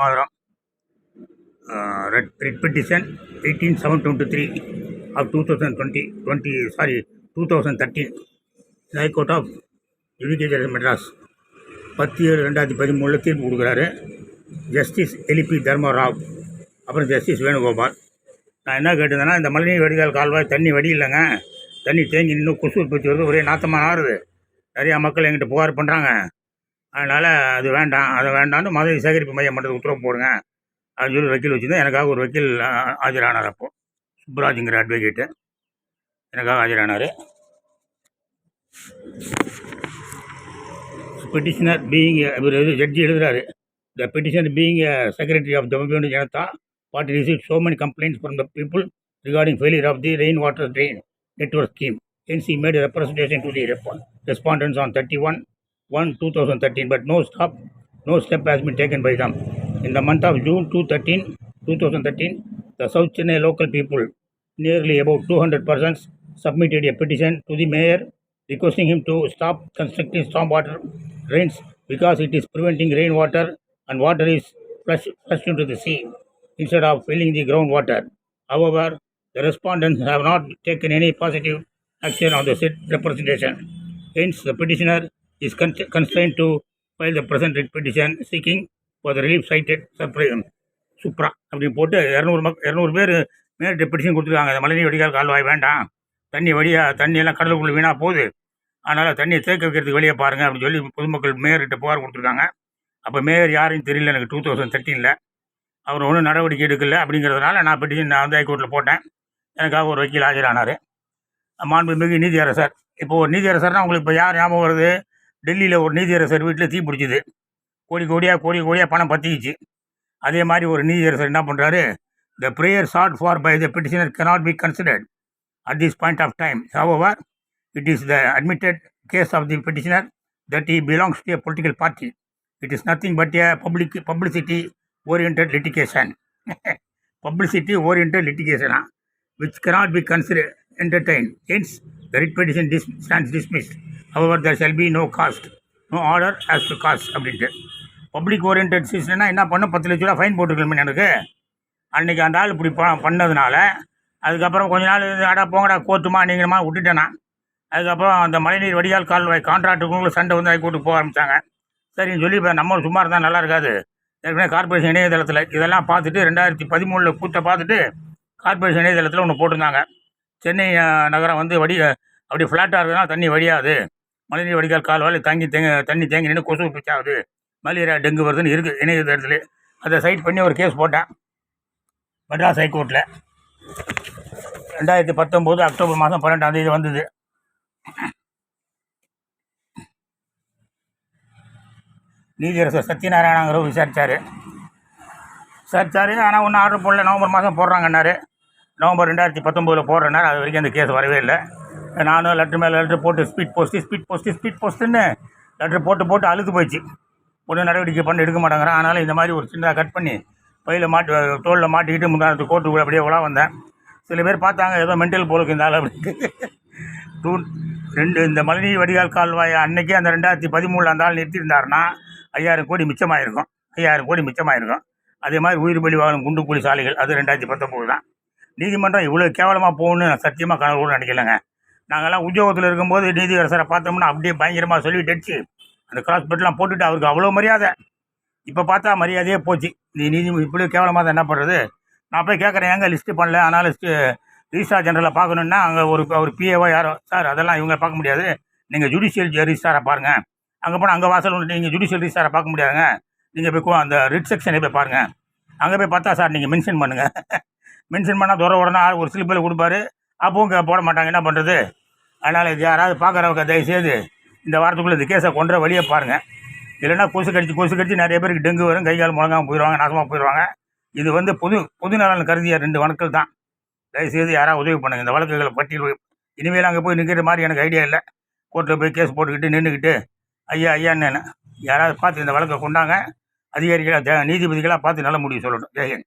மாதிரம் red red petition eighteen seven twenty three of two thousand twenty twenty sorry two thousand thirteen high court of judicial Madras பத்து ஏழு ரெண்டாயிரத்தி பதிமூணில் தீர்ப்பு கொடுக்குறாரு. Justice எலிபி Dharma Rao அப்புறம் justice Venugopal. நான் என்ன கேட்டிருந்தேன்னா இந்த மழைநீர் வடிகால் கால்வாய் தண்ணி வடி இல்லைங்க. தண்ணி தேங்கி நின்று கொசு உற்பத்தி வருது ஒரே நாத்தமாக ஆறுது நிறையா மக்கள் எங்கிட்ட புகார் பண்ணுறாங்க அதனால் அது வேண்டாம். அதை வேண்டாம்னு மதுரை சேகரிப்பு மையம் பண்ணுறது உத்தரவு போடுங்க. அப்படின்னு சொல்லி வக்கீல் வச்சுருந்தேன். எனக்காக ஒரு வக்கீல் ஆஜரானார் அப்போது சுப்ராஜுங்கிற அட்வொகேட்டு எனக்காக ஆஜரானார். பெட்டிஷனர் பீயிங் இவர் எது ஜட்ஜி எழுதுறாரு. The petitioner being secretary of Jammu Janata party receive so many complaints from the people regarding failure of the rain water drain network scheme NC made a representation to the rep- respondents on 31 1 2013, but no stop, no step has been taken by them. In the month of June 2013, 2013, the South Chennai local people, nearly about 200 persons, submitted a petition to the mayor requesting him to stop constructing stormwater drains because it is preventing rainwater and water is flushed, flushed into the sea instead of filling the groundwater. However, the respondents have not taken any positive action on the said representation. Hence, the petitioner is con- constrained to file the present petition seeking for the relief cited supreme supra அப்படின்னு போட்டு இரநூறு மக் இரநூறு பேர் மேலிட்ட petition கொடுத்துருக்காங்க. அந்த மழைநீர் வடிகால் கால்வாய் வேண்டாம். தண்ணி வழியாக தண்ணி எல்லாம் கடலுக்குள்ளே வீணாக போகுது. அதனால் தண்ணியை தேக்க வைக்கிறதுக்கு வெளியே பாருங்க அப்படின்னு சொல்லி பொதுமக்கள் மேயர்கிட்ட புகார் கொடுத்துருக்காங்க. அப்போ மேயர் யாரையும் தெரியல எனக்கு டூ தௌசண்ட் தேர்ட்டீனில் அவர் ஒன்றும் நடவடிக்கை எடுக்கல அப்படிங்கிறதுனால நான் பெட்டிஷன் நான் வந்து ஹைகோர்ட்டில் போட்டேன். எனக்காக ஒரு வக்கீல் ஆஜரானார். மாண்புமிகு நீதியரசர். இப்போ ஒரு அரசர்னால் உங்களுக்கு இப்போ யார் ஞாபகம் வருது? டெல்லியில் ஒரு நீதியரசர் வீட்டில் தீ பிடிச்சிது கோடி கோடியாக கோடி கோடியாக பணம் பற்றிக்கிச்சு அதே மாதிரி ஒரு நீதியரசர் என்ன பண்ணுறாரு the prayer sought for by the petitioner cannot be considered at this point of time however it is the admitted case of the petitioner that he belongs to a political party it is nothing but a public publicity oriented litigation publicity oriented லிட்டிகேஷனா which cannot be consider considered entertained. Hence, the writ petition dis- stands dismissed. However, there shall be no cost, no order as to cost. அப்படின்ட்டு public oriented சிஸ்டம்னா என்ன பண்ணும் பத்து லட்ச ரூபா fine போட்டுக்கலாமே எனக்கு அன்றைக்கி அந்த ஆள் இப்படி ப- பண்ணதுனால அதுக்கப்புறம் கொஞ்ச நாள் இது, அடா போங்கடா கோர்ட்டுமா நீங்கள்மா விட்டுட்டேனா அதுக்கப்புறம் அந்த மழைநீர் வடிகால் கால்வாய் கான்ட்ராக்டுக்குள்ள சண்டை வந்து ஹைகோர்ட்டுக்கு போக ஆரம்பித்தாங்க சரின்னு சொல்லி இப்போ நம்ம சும்மா இருந்தால் நல்லா இருக்காது ஏற்கனவே கார்பரேஷன் இணையதளத்தில் இதெல்லாம் பார்த்துட்டு ரெண்டாயிரத்தி பதிமூணில் கூட்ட பார்த்துட்டு கார்பரேஷன் இணையதளத்தில் ஒன்று போட்டிருந்தாங்க சென்னை நகரம் வந்து வடி அப்படி ஃப்ளாட்டாக இருக்கிறதுனால தண்ணி வடியாது. மழைநீர் வடிகால் கால்வாயில் தங்கி தேங்க தண்ணி தேங்கி நின்று கொசு பிச்சாகுது மலேரியா டெங்கு வருதுன்னு இருக்குது இணையதளத்தில் அதை சைட் பண்ணி ஒரு கேஸ் போட்டேன். மெட்ராஸ் ஹைகோர்ட்டில் ரெண்டாயிரத்தி பத்தொம்போது அக்டோபர் மாதம் பன்னெண்டாம் தேதி வந்தது. நீதியரசர் சத்யநாராயணங்கிறவர் விசாரித்தார் விசாரிச்சார் ஆனால் ஒன்றும் ஆர்டர் போடல. நவம்பர் மாதம் போடுறாங்கன்னாரு. நவம்பர் ரெண்டாயிரத்தி பத்தொம்போதில் போடுறேன்னா அது வரைக்கும் அந்த கேஸ் வரவே இல்லை. நானும் லெட்ரு மேலே லெட்ரு போட்டு speed post speed post speed போஸ்ட்டுன்னு letter போட்டு போட்டு அழுத்து போயிடுச்சு. ஒன்றும் நடவடிக்கை பண்ணி எடுக்க மாட்டேங்கிறான். ஆனாலும் இந்த மாதிரி ஒரு சின்னதாக கட் பண்ணி பையில் மாட்டி தோளில் மாட்டிக்கிட்டு முந்தானத்து கோர்ட்டுக்குள்ளே அப்படியே உலா வந்தேன். சில பேர் பார்த்தாங்க ஏதோ மென்டல் போலுக்கு இந்த அப்படின்ட்டு டூ ரெண்டு இந்த மழைநீர் வடிகால் கால்வாய் அன்னைக்கே அந்த ரெண்டாயிரத்தி பதிமூணில் அந்த ஆள் நிறுத்தியிருந்தாருன்னா ஐயாயிரம் கோடி மிச்சமாயிருக்கும். ஐயாயிரம் கோடி மிச்சமாயிருக்கும். அதே மாதிரி உயிர் பலி வாகனம் குண்டு கூலி சாலைகள். அது ரெண்டாயிரத்தி பத்தொம்போது தான் நீதிமன்றம் இவ்வளோ கேவலமாக போகணும்னு நான் சத்தியமாக கனவு கூட நினைக்கலங்க. நாங்கள்லாம் உத்தியோகத்தில் இருக்கும்போது நீதியரசரை பார்த்தோம்னா அப்படியே பயங்கரமாக சொல்லி அடிச்சு அந்த கிராஸ் பெட்லாம் போட்டுட்டு அவருக்கு அவ்வளோ மரியாதை. இப்போ பார்த்தா மரியாதையே போச்சு. நீ நீதி இப்படி கேவலமாக தான் என்ன பண்ணுறது நான் போய் கேட்குறேன் ஏங்க லிஸ்ட்டு பண்ணல? ஆனால் லிஸ்ட்டு ரிஜிஸ்டார் ஜெனரலை பார்க்கணுன்னா அங்கே ஒரு ஒரு பிஏவோ யாரோ? சார் அதெல்லாம் இவங்க பார்க்க முடியாது. நீங்கள் ஜுடிஷியல் ரிஜிஸ்டாரை பாருங்கள் அங்கே போனால் அங்கே வாசல் ஒன்று நீங்கள் ஜுடிஷியல் ரிஜிஸ்டாரை பார்க்க முடியாதுங்க. நீங்கள் போய் அந்த ரிட் செக்ஷனை போய் பாருங்கள் அங்கே போய் பார்த்தா சார் நீங்கள் மென்ஷன் பண்ணுங்கள் மென்ஷன் பண்ணால் தூர உடனே ஒரு ஸ்லிப்பில் கொடுப்பாரு. அப்பவும் போட மாட்டாங்க. என்ன பண்ணுறது அதனால் இது யாராவது பார்க்குறவங்க தயவுசெய்து இந்த வாரத்துக்குள்ளே இந்த கேஸை கொன்ற வழியை பாருங்கள் இல்லைன்னா கொசு கடிச்சு கொசு கடிச்சு நிறைய பேருக்கு டெங்கு வரும் கை கால் முழங்காமல் போயிடுவாங்க நாசமாக போயிடுவாங்க இது வந்து பொது பொது நலன் கருதிய ரெண்டு வழக்குகள் தான். தயவுசெய்து யாராவது உதவி பண்ணுங்க. இந்த வழக்குகளை பட்டியல் இனிமேல் அங்கே போய் நிற்கிற மாதிரி எனக்கு ஐடியா இல்லை. கோர்ட்டில் போய் கேஸ் போட்டுக்கிட்டு நின்றுக்கிட்டு ஐயா ஐயான்னு யாராவது பார்த்து இந்த வழக்கை கொண்டாங்க. அதிகாரிகளாக நீதிபதிகளாக பார்த்து நல்ல முடிவு சொல்லணும். ஜெயஹிந்த்